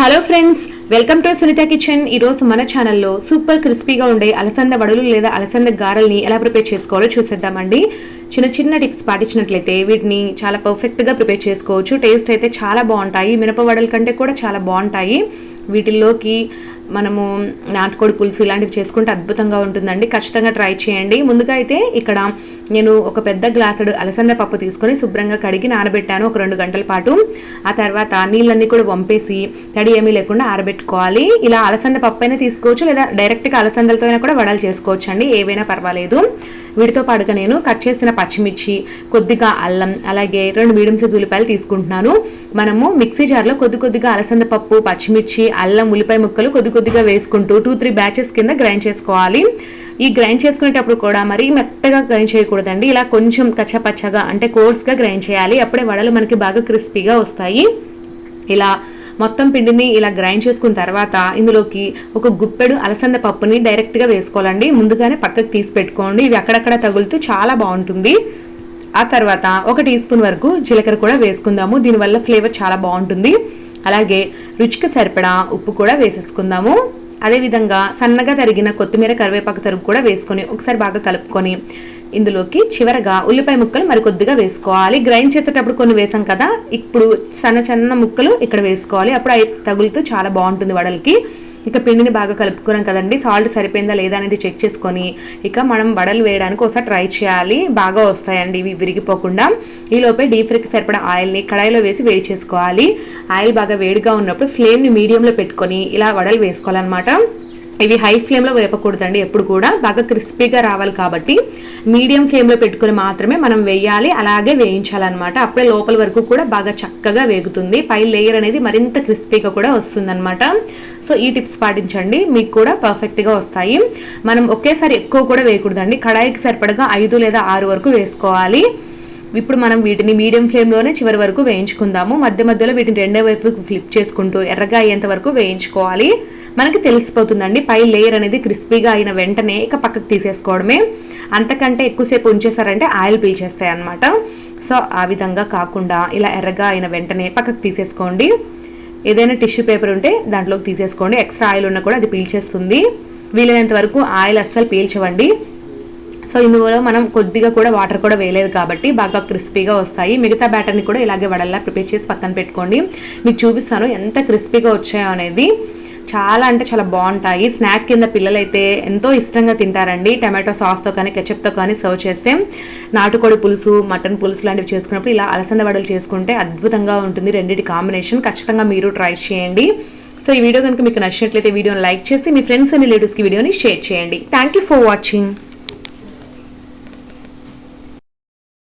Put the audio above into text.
Hello friends welcome to Sunitha kitchen ఈరోజు మన ఛానల్లో సూపర్ క్రిస్పీగా ఉండే అలసంద వడలు లేదా అలసంద గారల్ని ఎలా ప్రిపేర్ చేసుకోవాలో చూసేద్దామండి. చిన్న చిన్న టిప్స్ పాటించినట్లయితే వీటిని చాలా పర్ఫెక్ట్గా ప్రిపేర్ చేసుకోవచ్చు. టేస్ట్ అయితే చాలా బాగుంటాయి. మినప వడల కంటే కూడా చాలా బాగుంటాయి. వీటిల్లోకి మనము నాటుకోడి పులుసు ఇలాంటివి చేసుకుంటే అద్భుతంగా ఉంటుందండి. ఖచ్చితంగా ట్రై చేయండి. ముందుగా అయితే ఇక్కడ నేను ఒక పెద్ద గ్లాసుడు అలసంద పప్పు తీసుకొని శుభ్రంగా కడిగి నానబెట్టాను ఒక రెండు గంటల పాటు. ఆ తర్వాత నీళ్ళన్నీ కూడా వంపేసి తడి ఏమీ లేకుండా ఆరబెట్టుకోవాలి. ఇలా అలసంద పప్పు అయినా తీసుకోవచ్చు లేదా డైరెక్ట్గా అలసందలతో అయినా కూడా వడలు చేసుకోవచ్చు అండి ఏవైనా పర్వాలేదు. వీటితో పాటుగా నేను కట్ చేసిన పచ్చిమిర్చి కొద్దిగా అల్లం అలాగే రెండు మీడియం సైజ్ ఉల్లిపాయలు తీసుకుంటున్నాను. మనము మిక్సీ జార్లో కొద్ది కొద్దిగా అలసంద పప్పు పచ్చిమిర్చి అల్లం ఉల్లిపాయ ముక్కలు కొద్ది కొద్దిగా వేసుకుంటూ టూ త్రీ బ్యాచెస్ కింద గ్రైండ్ చేసుకోవాలి. ఈ గ్రైండ్ చేసుకునేటప్పుడు కూడా మరి మెత్తగా గ్రైండ్ చేయకూడదండి. ఇలా కొంచెం కచ్చపచ్చగా అంటే కోర్స్గా గ్రైండ్ చేయాలి. అప్పుడే వడలు మనకి బాగా క్రిస్పీగా వస్తాయి. ఇలా మొత్తం పిండిని ఇలా గ్రైండ్ చేసుకున్న తర్వాత ఇందులోకి ఒక గుప్పెడు అలసంద పప్పుని డైరెక్ట్గా వేసుకోవాలండి. ముందుగానే పక్కకు తీసి పెట్టుకోండి. ఇవి అక్కడక్కడ తగులుతూ చాలా బాగుంటుంది. ఆ తర్వాత ఒక టీ స్పూన్ వరకు జీలకర్ర కూడా వేసుకుందాము. దీనివల్ల ఫ్లేవర్ చాలా బాగుంటుంది. అలాగే రుచికి సరిపడా ఉప్పు కూడా వేసేసుకుందాము. అదేవిధంగా సన్నగా తరిగిన కొత్తిమీర కరివేపాకు తరుగు కూడా వేసుకొని ఒకసారి బాగా కలుపుకొని ఇందులోకి చివరగా ఉల్లిపాయ ముక్కలు మరి కొద్దిగా వేసుకోవాలి. గ్రైండ్ చేసేటప్పుడు కొన్ని వేసాం కదా ఇప్పుడు సన్న చిన్న ముక్కలు ఇక్కడ వేసుకోవాలి. అప్పుడు అవి తగులుతూ చాలా బాగుంటుంది వడలకి. ఇక పిండిని బాగా కలుపుకున్నాం కదండి. సాల్ట్ సరిపోయిందా లేదా అనేది చెక్ చేసుకొని ఇక మనం వడలు వేయడానికి ఒకసారి ట్రై చేయాలి. బాగా వస్తాయండి ఇవి విరిగిపోకుండా. ఈలోపే డీప్ ఫ్రైకి సరిపడా ఆయిల్ని కడాయిలో వేసి వేడి చేసుకోవాలి. ఆయిల్ బాగా వేడిగా ఉన్నప్పుడు ఫ్లేమ్ని మీడియంలో పెట్టుకొని ఇలా వడలు వేసుకోవాలన్నమాట. ఇవి హై ఫ్లేమ్లో వేపకూడదండి. ఎప్పుడు కూడా బాగా క్రిస్పీగా రావాలి కాబట్టి మీడియం ఫ్లేమ్లో పెట్టుకుని మాత్రమే మనం వేయాలి. అలాగే వేయించాలన్నమాట. అప్పుడే లోపల వరకు కూడా బాగా చక్కగా వేగుతుంది. పై లేయర్ అనేది మరింత క్రిస్పీగా కూడా వస్తుందన్నమాట. సో ఈ టిప్స్ పాటించండి. మీకు కూడా పర్ఫెక్ట్గా వస్తాయి. మనం ఒకేసారి ఎక్కువ కూడా వేయకూడదండి. కడాయికి సరిపడగా ఐదు లేదా ఆరు వరకు వేసుకోవాలి. ఇప్పుడు మనం వీటిని మీడియం ఫ్లేమ్లోనే చివరి వరకు వేయించుకుందాము. మధ్య మధ్యలో వీటిని రెండో వైపు ఫ్లిప్ చేసుకుంటూ ఎర్రగా అయ్యేంత వరకు వేయించుకోవాలి. మనకి తెలిసిపోతుందండి పై లేయర్ అనేది క్రిస్పీగా అయిన వెంటనే ఇక పక్కకు తీసేసుకోవడమే. అంతకంటే ఎక్కువసేపు ఉంచేసారంటే ఆయిల్ పీల్చేస్తాయి అనమాట సో ఆ విధంగా కాకుండా ఇలా ఎర్రగా అయిన వెంటనే పక్కకు తీసేసుకోండి. ఏదైనా టిష్యూ పేపర్ ఉంటే దాంట్లోకి తీసేసుకోండి. ఎక్స్ట్రా ఆయిల్ ఉన్నా కూడా అది పీల్చేస్తుంది. వీలైనంత వరకు ఆయిల్ అస్సలు పీల్చవండి. సో ఇందులో మనం కొద్దిగా కూడా వాటర్ కూడా వేయలేదు కాబట్టి బాగా క్రిస్పీగా వస్తాయి. మిగతా బ్యాటర్ని కూడా ఇలాగే వడల్లా ప్రిపేర్ చేసి పక్కన పెట్టుకోండి. మీకు చూపిస్తాను ఎంత క్రిస్పీగా వచ్చాయో అనేది. చాలా అంటే చాలా బాగుంటాయి. స్నాక్ కింద పిల్లలైతే ఎంతో ఇష్టంగా తింటారండి. టమాటో సాస్తో కానీ కెచప్తో కానీ సర్వ్ చేస్తే నాటుకోడి పులుసు మటన్ పులుసు లాంటివి చేసుకున్నప్పుడు ఇలా అలసంద వడలు చేసుకుంటే అద్భుతంగా ఉంటుంది రెండింటి కాంబినేషన్ ఖచ్చితంగా మీరు ట్రై చేయండి. సో ఈ వీడియో కనుక మీకు నచ్చినట్లయితే వీడియోని లైక్ చేసి మీ ఫ్రెండ్స్ అండ్ రిలేటివ్స్కి వీడియోని షేర్ చేయండి. Thank you for watching